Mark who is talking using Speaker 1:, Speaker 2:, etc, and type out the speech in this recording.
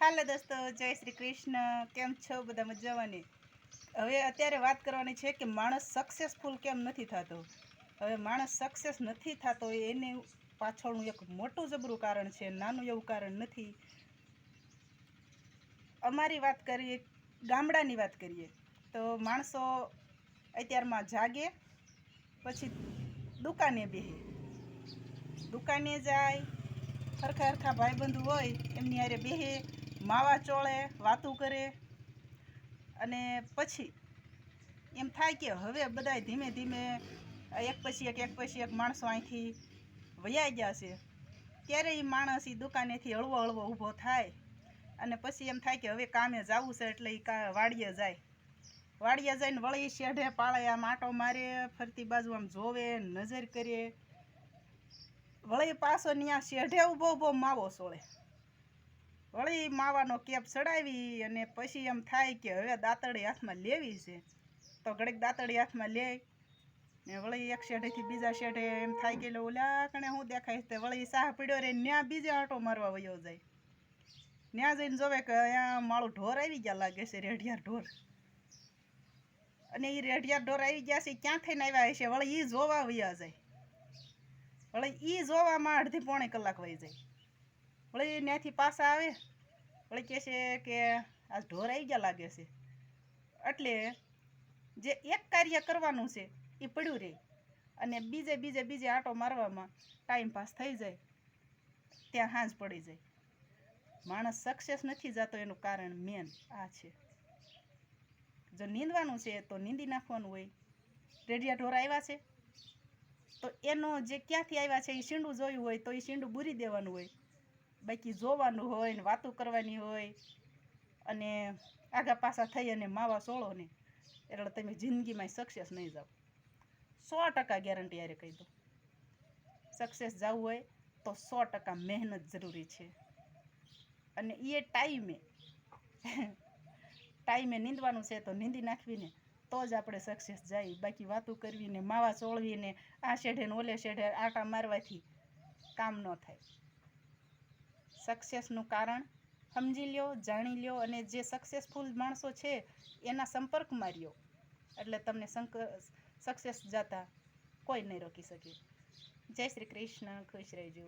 Speaker 1: હાલો દોસ્તો, જય શ્રી કૃષ્ણ. કેમ છો બધા મજાવાની હવે અત્યારે વાત કરવાની છે કે માણસ સક્સેસફુલ કેમ નથી થતો? હવે માણસ સક્સેસ નથી થતો એને પાછળનું એક મોટું જબરું કારણ છે, નાનું એવું કારણ નથી. અમારી વાત કરીએ, ગામડાની વાત કરીએ, તો માણસો અત્યારમાં જાગે, પછી દુકાને બેસે દુકાને જાય, હરખા હરખા ભાઈબંધુ હોય, એમની હારે બેસે માવા ચોળે, વાતું કરે. અને પછી એમ થાય કે હવે બધાય ધીમે ધીમે એક પછી એક એક પછી એક માણસો અહીંથી વયાઈ ગયા છે ત્યારે એ માણસ એ દુકાનેથી હળવો હળવો ઊભો થાય. અને પછી એમ થાય કે હવે કામે જવું છે એટલે એ કા વાડીએ જાય. વાડીએ જઈને વળી શેઢે પાળે, આમ માટો મારે, ફરતી બાજુ આમ જોવે, નજર કરે. વળી પાછો ત્યાં શેઢે ઊભો ઊભો માવો સોળે. વળી માવાનો કેપ ચડાવી અને પછી એમ થાય કે હવે દાંતડી હાથમાં લેવી છે. તો ઘડીક દાંતડી હાથમાં લે ને વળી એક શેઢેથી બીજા શેઢે એમ થાય કે ઓલા કણે હું દેખાય તે વળી સાહ પીડ્યો રે ન્યા બીજે આંટો મારવા વયો જાય. ન્યા જઈને જોવે કે અહીંયા માળું ઢોર આવી ગયા લાગે છે, રેઢિયાર ઢોર. અને એ રેઢિયાર ઢોર આવી ગયા છે ક્યાં થઈને આવ્યા હશે? વળી એ જોવા વયા જાય. વળી એ જોવામાં અડધી પોણે કલાક વહી જાય. વળી ત્યાંથી પાછા આવે. વળી કહે છે કે આ ઢોર આવી ગયા લાગે છે. એટલે જે એક કાર્ય કરવાનું છે, એ પડ્યું રહે અને બીજે બીજે બીજે આંટો મારવામાં ટાઈમ પાસ થઈ જાય. ત્યાં હાંજ પડી જાય. માણસ સક્સેસ નથી જતો એનું કારણ મેન આ છે. જો નીંદવાનું છે, તો નીંદી નાખવાનું હોય. રેડિયા ઢોર આવ્યા છે. તો એનો જે ક્યાંથી આવ્યા છે, એ શીંડું જોયું હોય, તો એ શીંડું બૂરી દેવાનું હોય. બાકી જોવાનું હોય ને વાતો કરવાની હોય અને આગા પાછા થઈ અને માવા સોળો ને. એટલે તમે જિંદગીમાં સક્સેસ નહીં જાઓ. સો ટકા ગેરંટી યારે કહી દો સક્સેસ જવું હોય તો સો ટકા મહેનત જરૂરી છે. અને એ ટાઈમે ટાઈમે નીંદવાનું છે તો નીંદી નાખવીને તો જ આપણે સક્સેસ જાય. બાકી વાતો કરવીને માવા ચોળવીને આ શેઢે ઓલે શેઢે આટા મારવાથી કામ ન થાય. સક્સેસનું કારણ? સમજી લ્યો, જાણી લ્યો અને જે સક્સેસફુલ માણસો છે, એના સંપર્કમાં રહ્યો એટલે તમને સક્સેસ જતા કોઈ નહીં રોકી શકે. જય શ્રી કૃષ્ણ, ખુશ રહેજો.